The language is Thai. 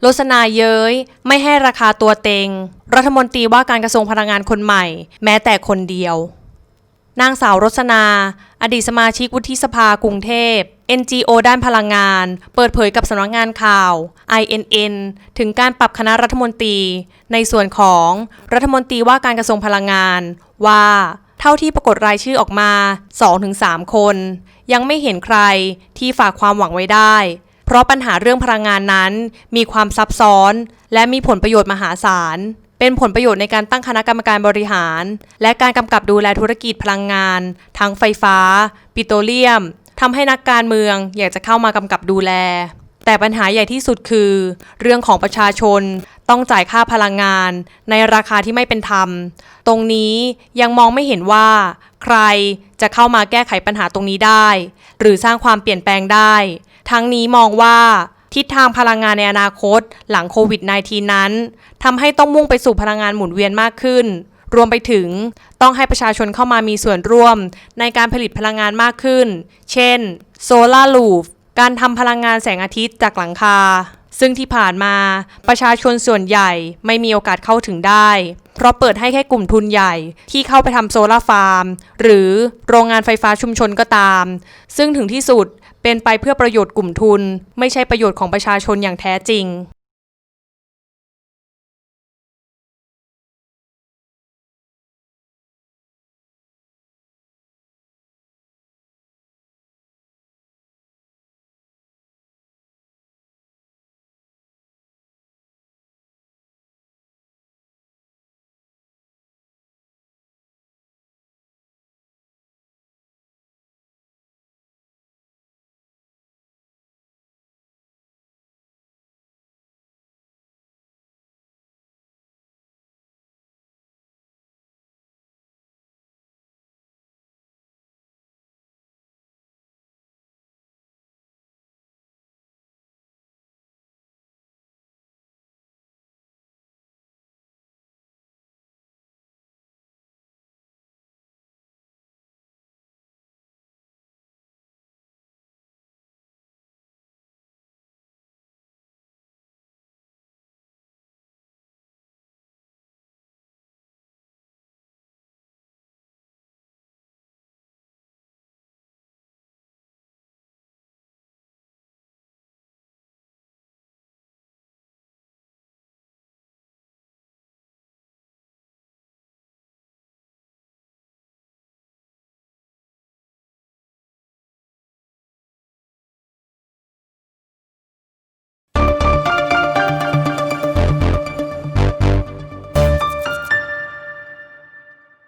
โลสนาเย้ย ไม่ให้ราคาตัวเต็ง รัฐมนตรีว่าการกระทรวงพลังงานคนใหม่ แม้แต่คนเดียว นางสาวรสนา อดีตสมาชิกวุฒิสภากรุงเทพ NGO ด้านพลังงาน เปิดเผยกับสำนักงานข่าว INN ถึงการปรับคณะรัฐมนตรี ในส่วนของรัฐมนตรีว่าการกระทรวงพลังงาน ว่าเท่าที่ปรากฏรายชื่อออกมา 2-3 คน ยังไม่เห็นใครที่ฝากความหวังไว้ได้ เพราะปัญหาเรื่องพลังงานนั้น มีความซับซ้อน และมีผลประโยชน์มหาศาล เป็นผลประโยชน์ในการตั้งคณะกรรมการบริหาร และการกำกับดูแลธุรกิจพลังงาน ทั้งไฟฟ้า ปิโตรเลียมทำให้นักการเมืองอยากจะเข้ามากำกับดูแล แต่ปัญหาใหญ่ที่สุดคือ เรื่องของประชาชนต้องจ่ายค่าพลังงาน ในราคาที่ไม่เป็นธรรม ตรงนี้ยังมองไม่เห็นว่า ใครจะเข้ามาแก้ไขปัญหาตรงนี้ได้ หรือสร้างความเปลี่ยนแปลงได้ ทั้งนี้มองว่าทิศทางพลังงานในอนาคต หลังโควิด -19 นั้นทำให้ต้องมุ่งไปสู่พลังงานหมุนเวียนมากขึ้น รวมไปถึงต้องให้ประชาชนเข้ามามีส่วนร่วม ในการผลิตพลังงานมากขึ้น เช่นโซลารูฟการทำพลังงานแสงอาทิตย์จากหลังคา ซึ่งที่ผ่านมาประชาชนส่วนใหญ่ไม่มีโอกาสเข้าถึงได้ เพราะเปิดให้แค่กลุ่มทุนใหญ่ที่เข้าไปทำโซลาร์ฟาร์ม หรือโรงงานไฟฟ้าชุมชนก็ตาม ซึ่งถึงที่สุดเป็นไปเพื่อประโยชน์กลุ่มทุน ไม่ใช่ประโยชน์ของประชาชนอย่างแท้จริง